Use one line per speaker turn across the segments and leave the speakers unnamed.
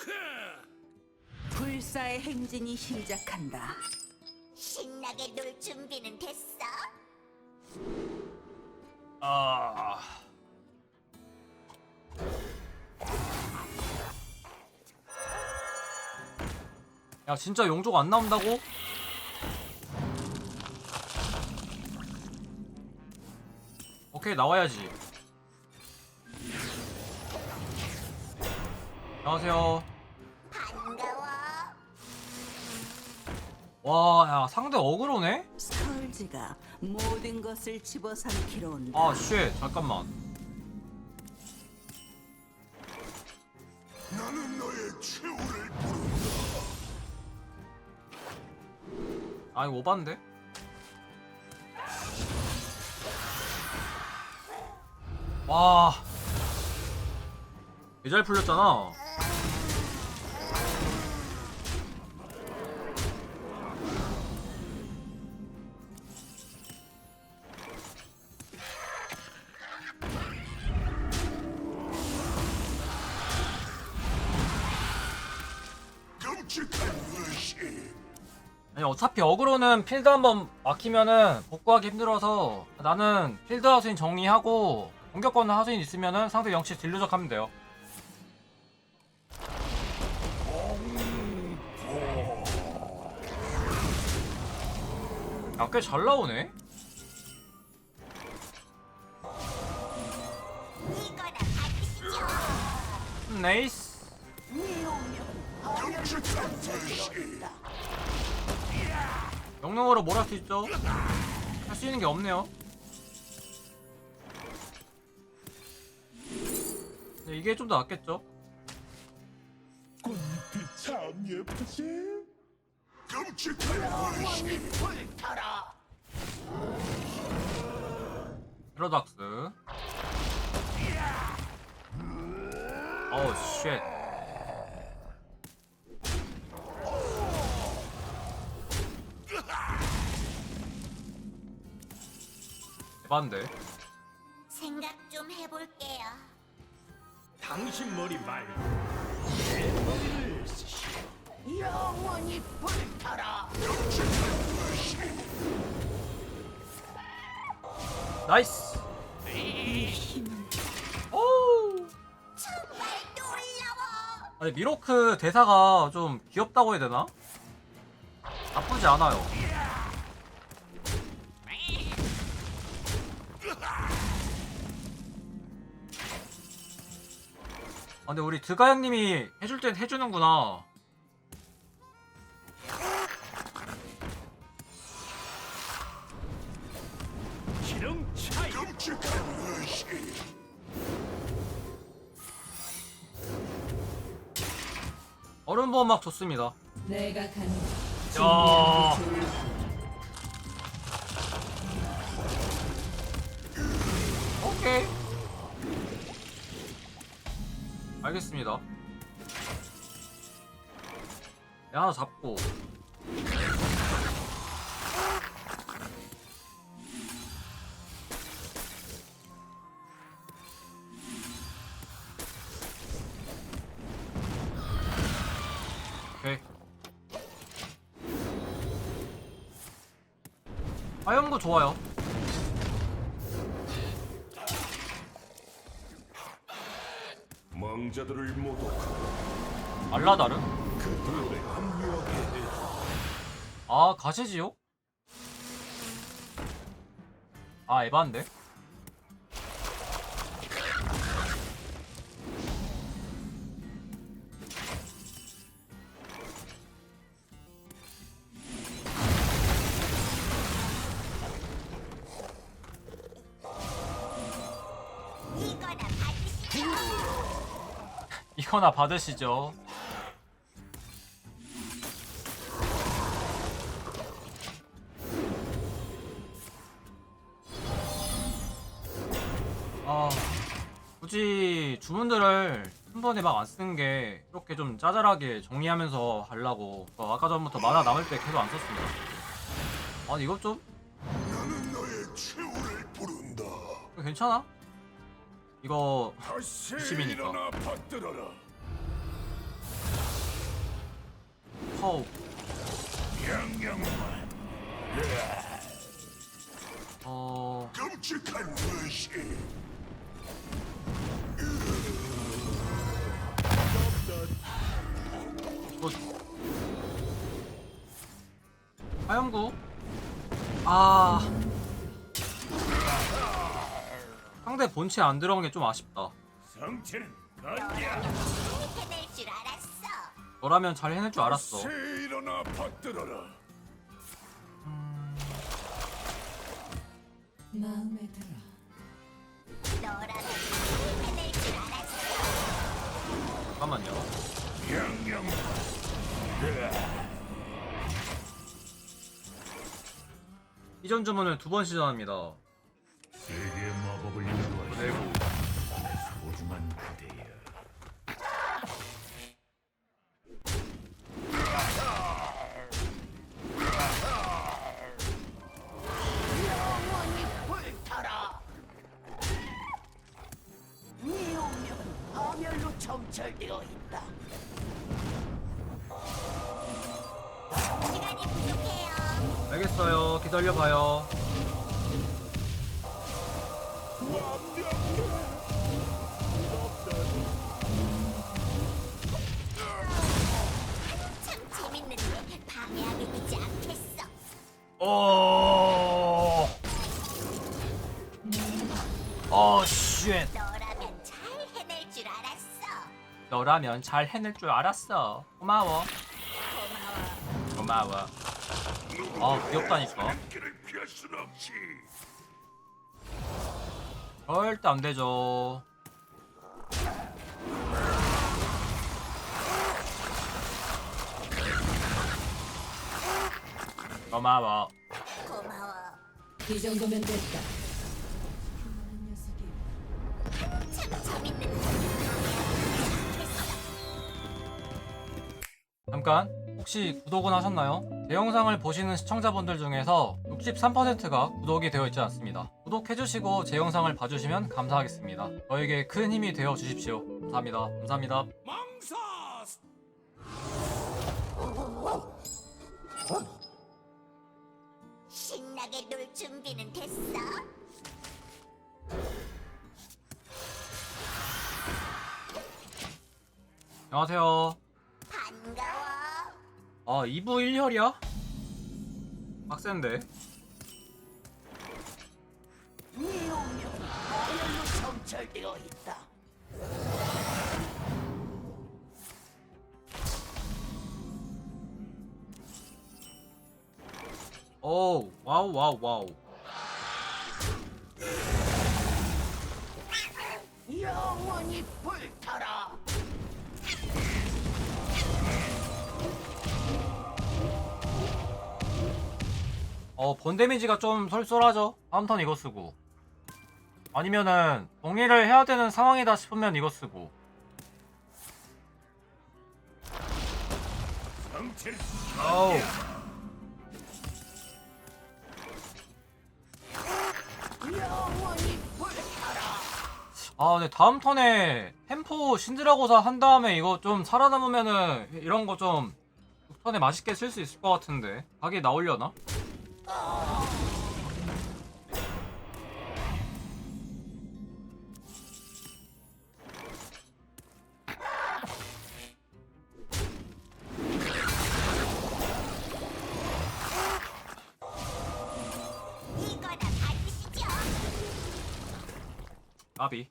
크크!
불사의 행진이 시작한다.
신나게 놀 준비는 됐어?
아. 야 진짜 용족 안 나온다고? 오케이 나와야지 안녕하세요
반가워.
와 야 상대 어그로네?
스컬지가 모든 것을 집어삼키러 온다.
아 쉣 잠깐만
나는 너의 최후를 부른다.
아 이거 오반데? 와 개잘 풀렸잖아 어차피 어그로는 필드 한번 막히면은 복구하기 힘들어서 나는 필드 하수인 정리하고 공격권 하수인 있으면은 상대 영치 딜루적 하면 돼요 야꽤잘 나오네. 음, 네이스. 영능으로 뭘 할 수 있죠? 할 수 있는 게 없네요 네, 이게 좀 더 낫겠죠?
꽃잎이 참 예쁘지? 끔찍한 의식.
패러닥스 어우 쉣 반데
생각 좀 해볼게요.
당신 머리 말고 내 머리를 쓰시오. 영원히 불타라.
나이스 오
정말 놀라워.
아니 미로크 대사가 좀 귀엽다고 해야 되나? 나쁘지 않아요 근데 우리 드가 형님이 해줄 땐 해주는구나.
기름 차이.
얼음 보호막 좋습니다.
내가 간
야. 오케이 알겠습니다. 야 하나 잡고. 오케이. 화염구 좋아요
자들을 모두
알라다르?
그 둘에 합류하게 해.
아 가시지요? 아 에반데?
이거나 받으시죠
아 굳이 주문들을 한 번에 막 안 쓰는 게 이렇게 좀 짜잘하게 정리하면서 하려고 어, 아까 전부터 만화 남을 때 계속 안 썼습니다 아니 이것 좀. 괜찮아? 이거
다시
열심히니까.
일어나 받들어라.
어,
끔찍한 것이
뭐 화염구? 아 상대 본체 안 들어간 게 좀 아쉽다.
성체는
너라면
너냐
충분히 해낼 줄 알았어.
너라면 잘 해낼 줄 알았어.
새 일어나 받들어라
마음에 들어.
너라면 해낼 줄 알았어.
잠깐만요.
명령만
이전 주문을 두 번 시전합니다. 알겠어요. 기다려봐요.
참 재밌는데 방해하게 되지 않겠어.
오. 어, 쉣.
너라면 잘 해낼 줄 알았어.
너라면 잘 해낼 줄 알았어. 고마워. 고마워. 아, 귀엽다니까. 절대 안 되죠. 고마워.
고마워.
이 정도면 됐다.
참
잠깐 혹시 구독은 하셨나요? 제 영상을 보시는 시청자분들 중에서 63%가 구독이 되어 있지 않습니다. 구독해주시고 제 영상을 봐주시면 감사하겠습니다. 저에게 큰 힘이 되어 주십시오. 감사합니다. 감사합니다.
신나게 놀 준비는 됐어?
안녕하세요. 아 2부 1혈이야? 빡센데.
네 있다.
오 와우 와우 와우.
영원히 불
어, 본 데미지가 좀 쏠쏠하죠? 다음 턴 이거 쓰고. 아니면은, 동의를 해야 되는 상황이다 싶으면 이거 쓰고. 어우. 아, 근데 다음 턴에 템포 신드라고사 한 다음에 이거 좀 살아남으면은 이런 거 좀 턴에 맛있게 쓸 수 있을 것 같은데. 각이 나오려나? 까비.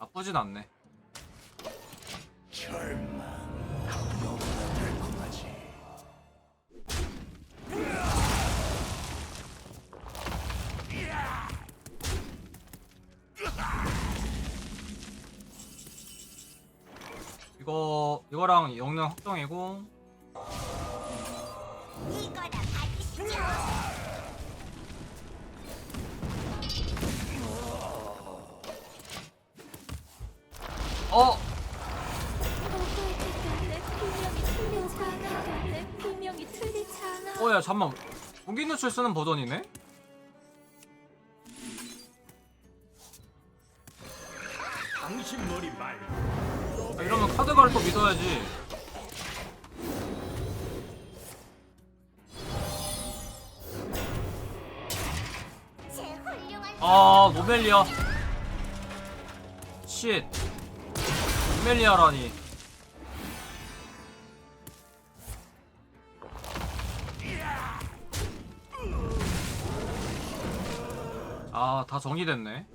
나쁘진 않네.
절망
영능 확정이고.
이거나 받으시죠.
어!
내 분명히 틀리잖아. 내 분명히 틀리잖아.
어, 야, 잠만. 무기 누출 쓰는 버전이네?
당신 머리 말고
아, 이러면 카드가를 또 믿어야지. 아 노멜리아. 쉣. 노멜리아라니. 아, 다 정리됐네.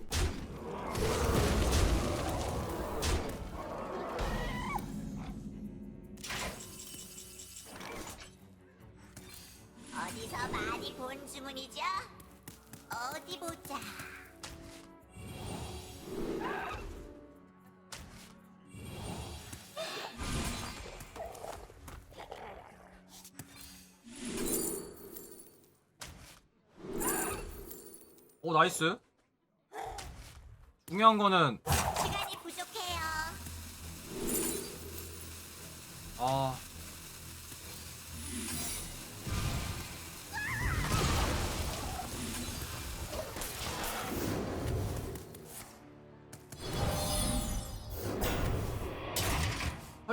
어디서 많이 본 주문이죠? 어디 보자.
오, 나이스. 중요한 거는,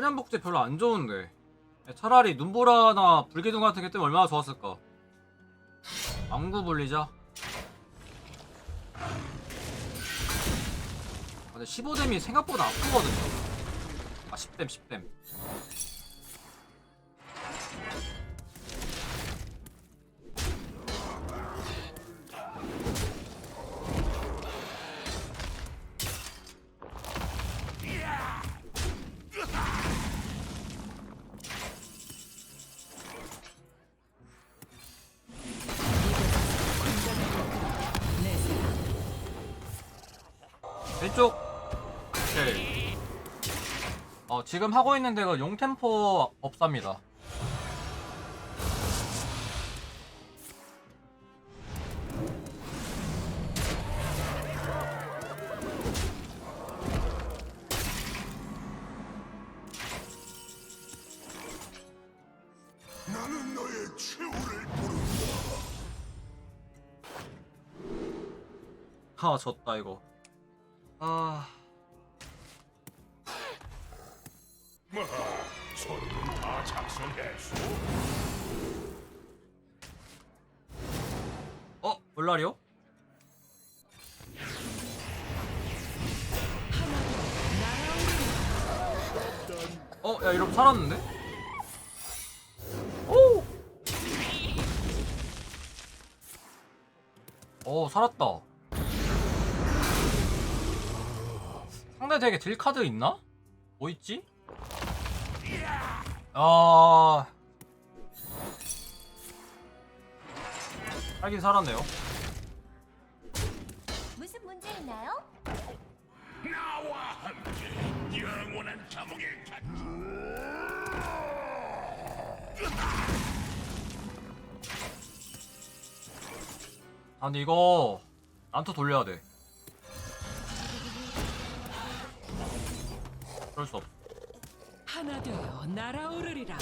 현현복제 별로 안 좋은데. 차라리 눈보라나 불기둥 같은 게 뜨면 얼마나 좋았을까. 암구 불리자. 아, 근데 15뎀이 생각보다 아프거든요. 아 10뎀 10뎀 왼쪽. 오케이. 어 지금 하고 있는 데가 용템포
부른다.
아 졌다 이거 아
마하, 서류는 다 작성했소.
어? 물라리오? 어? 야 이러면 살았는데? 오! 오 살았다 상대 덱에 딜 카드 있나? 뭐 있지? 아... 살긴 살았네요
무슨 문제 있나요?
나와 함께 영원한 감옥에 갇.
아 근데 이거 난토 돌려야 돼 그럴 수 없어
하나 되어 날아오르리라.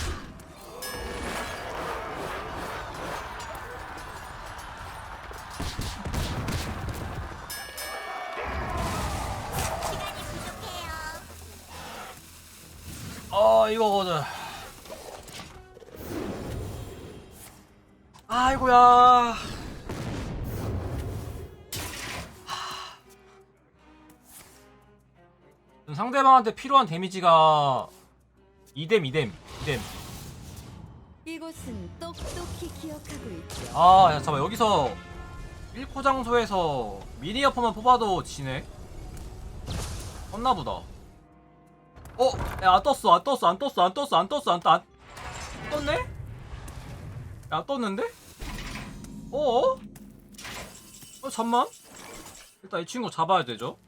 시간이 부족해요.
아 이거거든 아이고야 상대방한테 필요한 데미지가 2뎀 2뎀 2뎀
이곳은 똑똑히 기억하고 있죠.
아 야, 잠깐만 여기서 1코 장소에서 미니어퍼만 뽑아도 지네 떴나보다 어? 야, 안 떴어 안 떴어 안 떴어 안 떴어 안 떴어 안, 떴- 안 떴네? 야 떴는데? 어어? 어 잠만 일단 이 친구 잡아야 되죠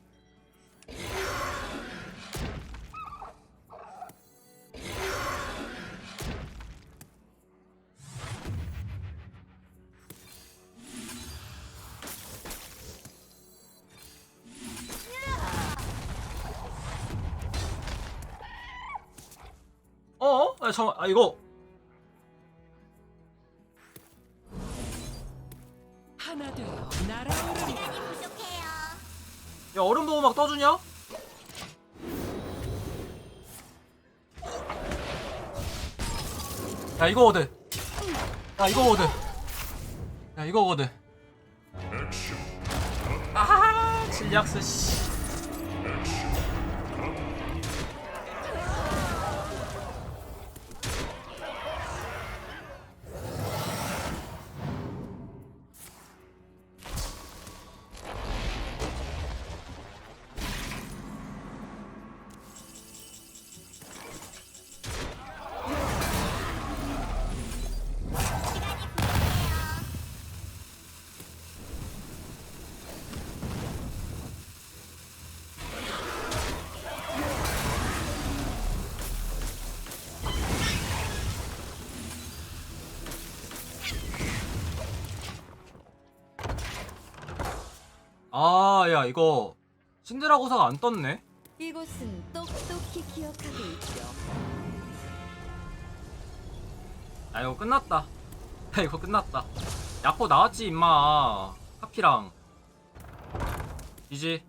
아 잠깐 아 이거.
하나
나라요.
네, 야 얼음 보호막 떠주냐? 야 이거 어데 야 이거 어데 야 이거 어데 아하 질약스 씨. 아, 야, 이거 신드라 고사가 안 떴네.
이곳은 똑똑히 기억하고 있죠.
야, 이거 끝났다. 야, 이거 끝났다. 야코 나왔지, 임마. 카피랑. 이지.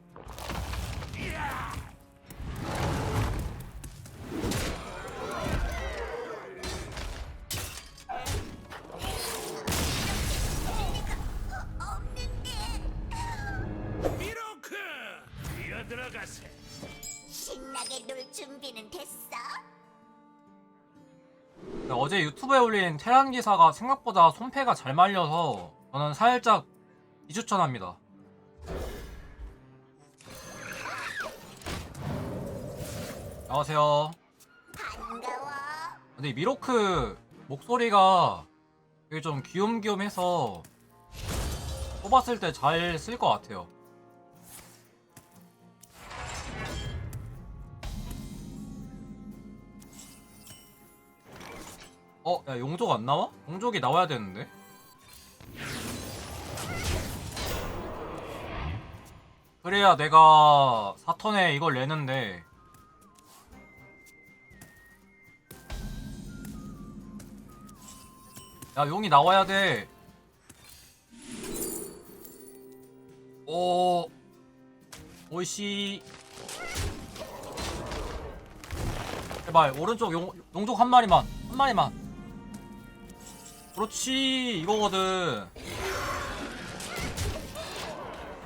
올린 테란 기사가 생각보다 손패가 잘 말려서 저는 살짝 비추천합니다. 안녕하세요. 근데 이 미로크 목소리가 되게 좀 귀염귀염해서 뽑았을 때 잘 쓸 것 같아요. 어, 야 용족 안 나와? 용족이 나와야 되는데. 그래야 내가 4턴에 이걸 내는데 야 용이 나와야 돼. 오, 오이씨. 제발 오른쪽 용 용족 한 마리만 한 마리만. 그렇지 이거거든.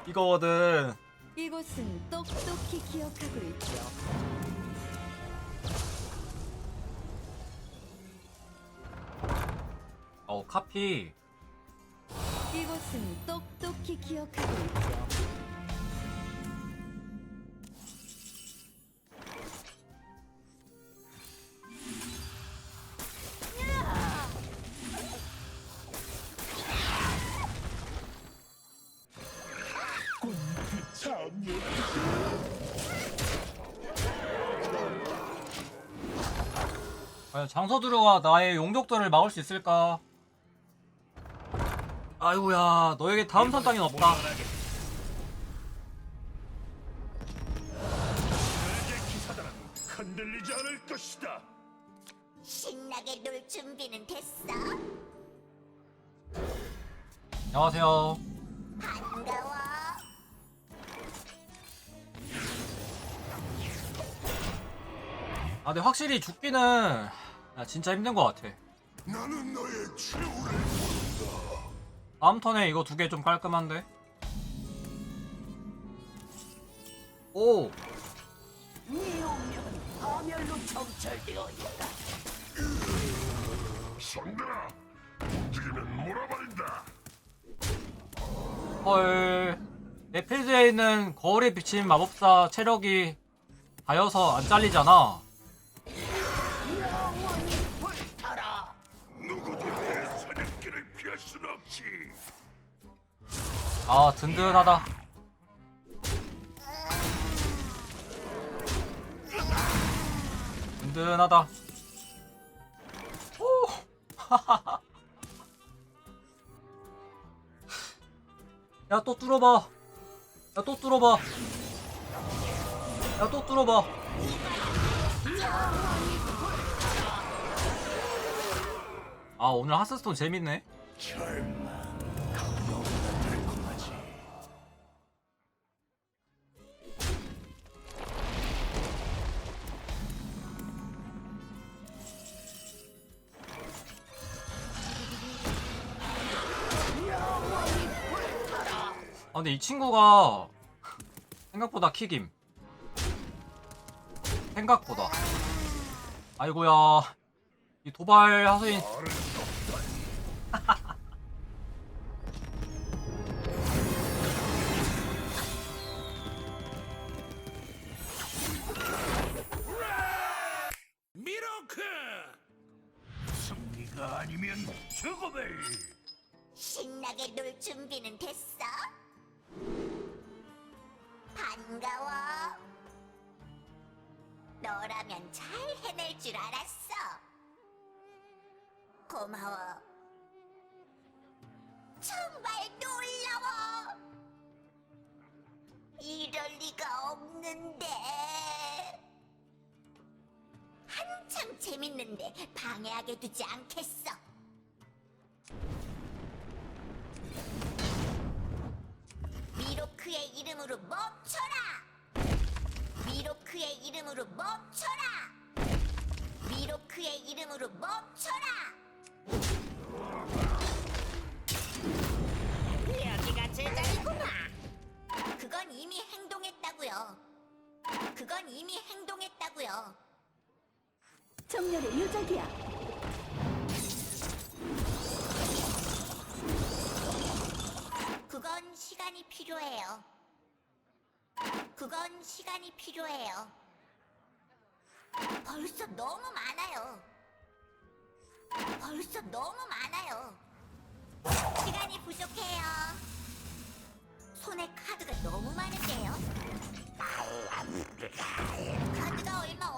이거거든.
이곳은 똑똑히 기억하고 있죠.
어 카피.
이곳은 똑똑히 기억하고 있죠.
과연 장서두루가 나의 용족들을 막을 수 있을까? 아이고야 너에게 다음 선 땅엔 없다.
흔들리지 않을 것이다.
신나게 놀 준비는 됐어?
안녕하세요. 근데 확실히 죽기는 야, 진짜 힘든 것 같아.
나는 너의 최후를
다음 턴에 이거 두 개 좀 깔끔한데? 오!
네 운명은 파멸로 점철되어 있다.
손들어. 움직이면 몰아버린다.
헐. 내 필드에 있는 거울에 비친 마법사 체력이 다여서 안 잘리잖아. 아, 든든하다. 든든하다. 오! 야, 또 뚫어봐. 야, 또 뚫어봐. 야, 또 뚫어봐. 아, 오늘 하스스톤 재밌네. 근데 이 친구가 생각보다 킥임. 생각보다. 아이고야. 이 도발 하수인
말을 미라클 승리가 아니면 죽음을
신나게 놀 준비는 됐어? 반가워. 너라면 잘 해낼 줄 알았어. 고마워. 정말 놀라워. 이럴 리가 없는데. 한참 재밌는데 방해하게 두지 않겠어. 이름으로 멈춰라! 미로크의 이름으로 멈춰라! 미로크의 이름으로 멈춰라! 여기가 제자리구나! 그건 이미 행동했다고요. 그건 이미 행동했다고요.
정렬의 유적이야.
그건 시간이 필요해요. 그건 시간이 필요해요. 벌써 너무 많아요. 벌써 너무 많아요. 시간이 부족해요. 손에 카드가 너무 많은데요. 카드가 얼마